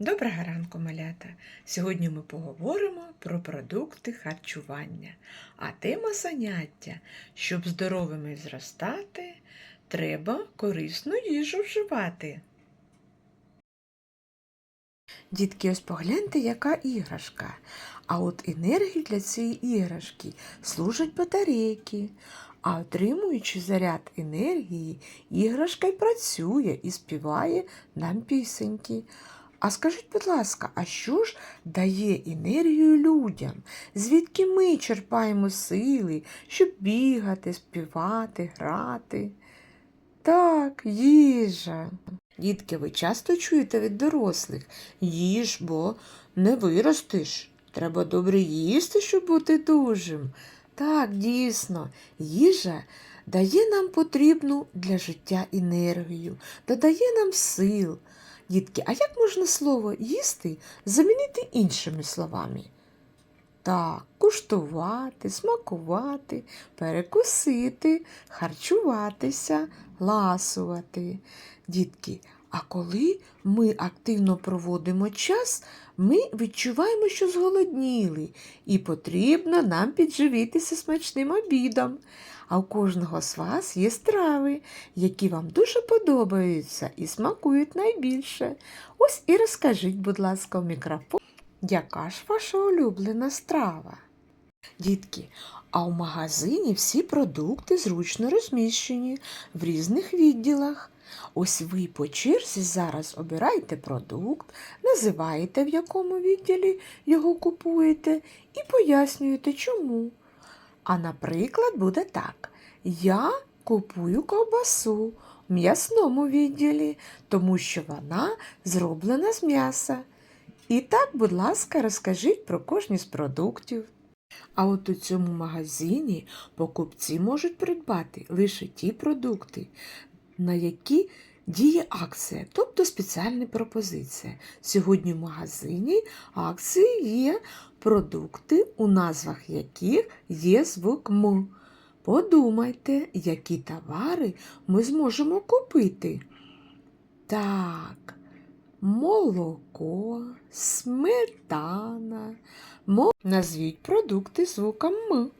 Доброго ранку, малята! Сьогодні ми поговоримо про продукти харчування. А тема заняття, щоб здоровими зростати, треба корисну їжу вживати. Дітки, ось погляньте, яка іграшка. А от енергію для цієї іграшки служать батарейки. А отримуючи заряд енергії, іграшка й працює і співає нам пісеньки. А скажіть, будь ласка, а що ж дає енергію людям? Звідки ми черпаємо сили, щоб бігати, співати, грати? Так, їжа. Дітки, ви часто чуєте від дорослих їж, бо не виростеш. Треба добре їсти, щоб бути дужим. Так, дійсно, їжа дає нам потрібну для життя енергію, додає нам сил. Дітки, а як можна слово їсти замінити іншими словами? Так, куштувати, смакувати, перекусити, харчуватися, ласувати. Дітки, а коли ми активно проводимо час, ми відчуваємо, що зголодніли, і потрібно нам підживитися смачним обідом. А у кожного з вас є страви, які вам дуже подобаються і смакують найбільше. Ось і розкажіть, будь ласка, в мікрофон, яка ж ваша улюблена страва? Дітки, а в магазині всі продукти зручно розміщені в різних відділах. Ось ви по черзі зараз обираєте продукт, називаєте, в якому відділі його купуєте, і пояснюєте, чому. А наприклад, буде так: я купую ковбасу в м'ясному відділі, тому що вона зроблена з м'яса. І так, будь ласка, розкажіть про кожний з продуктів. А от у цьому магазині покупці можуть придбати лише ті продукти, на які діє акція, тобто спеціальна пропозиція. Сьогодні в магазині акції є продукти, у назвах яких є звук М. Подумайте, які товари ми зможемо купити. Так, молоко, сметана. Мо... Назвіть продукти звуком М.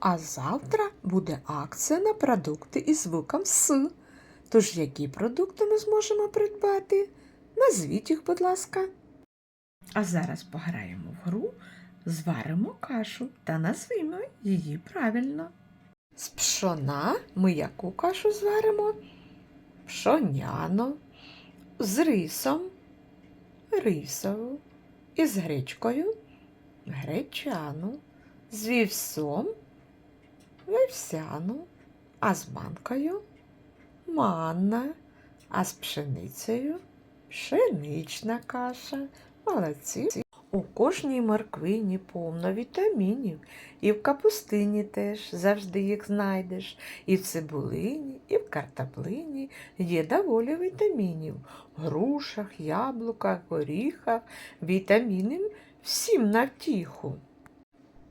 А завтра буде акція на продукти із звуком С. Тож які продукти ми зможемо придбати? Назвіть їх, будь ласка. А зараз пограємо в гру, зваримо кашу та назвемо її правильно. З пшона ми яку кашу зваримо? Пшоняну, з рисом, рисову, із гречкою, гречану, з вівсом, вівсяну, а з манкою манна, а з пшеницею пшенична каша. Молодці. У кожній морквині повно вітамінів, і в капустині теж завжди їх знайдеш, і в цибулині, і в картоплині є доволі вітамінів. В грушах, яблуках, горіхах, вітаміни всім на втіху.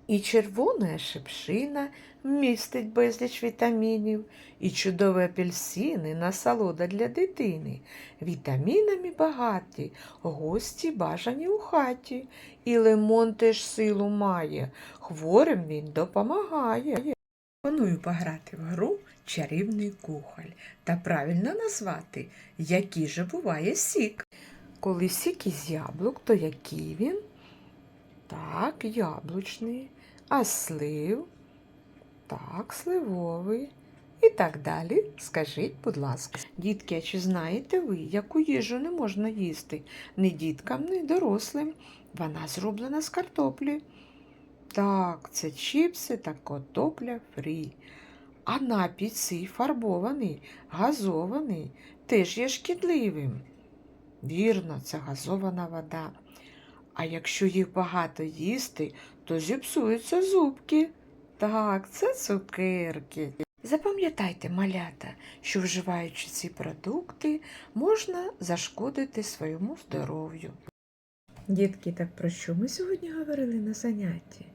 І червона шипшина містить безліч вітамінів, і чудові апельсини насолода для дитини. Вітамінами багаті, гості бажані у хаті, і лимон теж силу має, хворим він допомагає. Пропоную пограти в гру чарівний кухоль та правильно назвати, який же буває сік. Коли сік із яблук, то який він? Так, яблучний, а слив, так, сливовий. І так далі. Скажіть, будь ласка, дітки, а чи знаєте ви, яку їжу не можна їсти ні діткам, ні дорослим? Вона зроблена з картоплі. Так, це чіпси та картопля фрі. А напій цей фарбований, газований, теж є шкідливим. Вірно, це газована вода. А якщо їх багато їсти, то зіпсуються зубки. Так, це цукерки. Запам'ятайте, малята, що вживаючи ці продукти, можна зашкодити своєму здоров'ю. Дітки, так про що ми сьогодні говорили на занятті?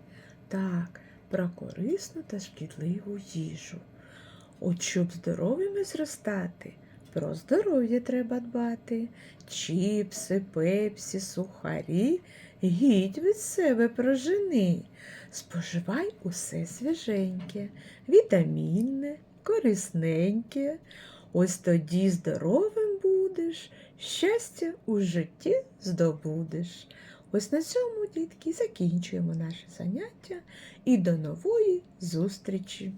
Так, про корисну та шкідливу їжу. От щоб здоровими зростати, про здоров'я треба дбати. Чіпси, пепсі, сухарі, гідь від себе прожени. Споживай усе свіженьке, вітамінне, корисненьке. Ось тоді здоровим будеш, щастя у житті здобудеш. Ось на цьому, дітки, закінчуємо наше заняття і до нової зустрічі!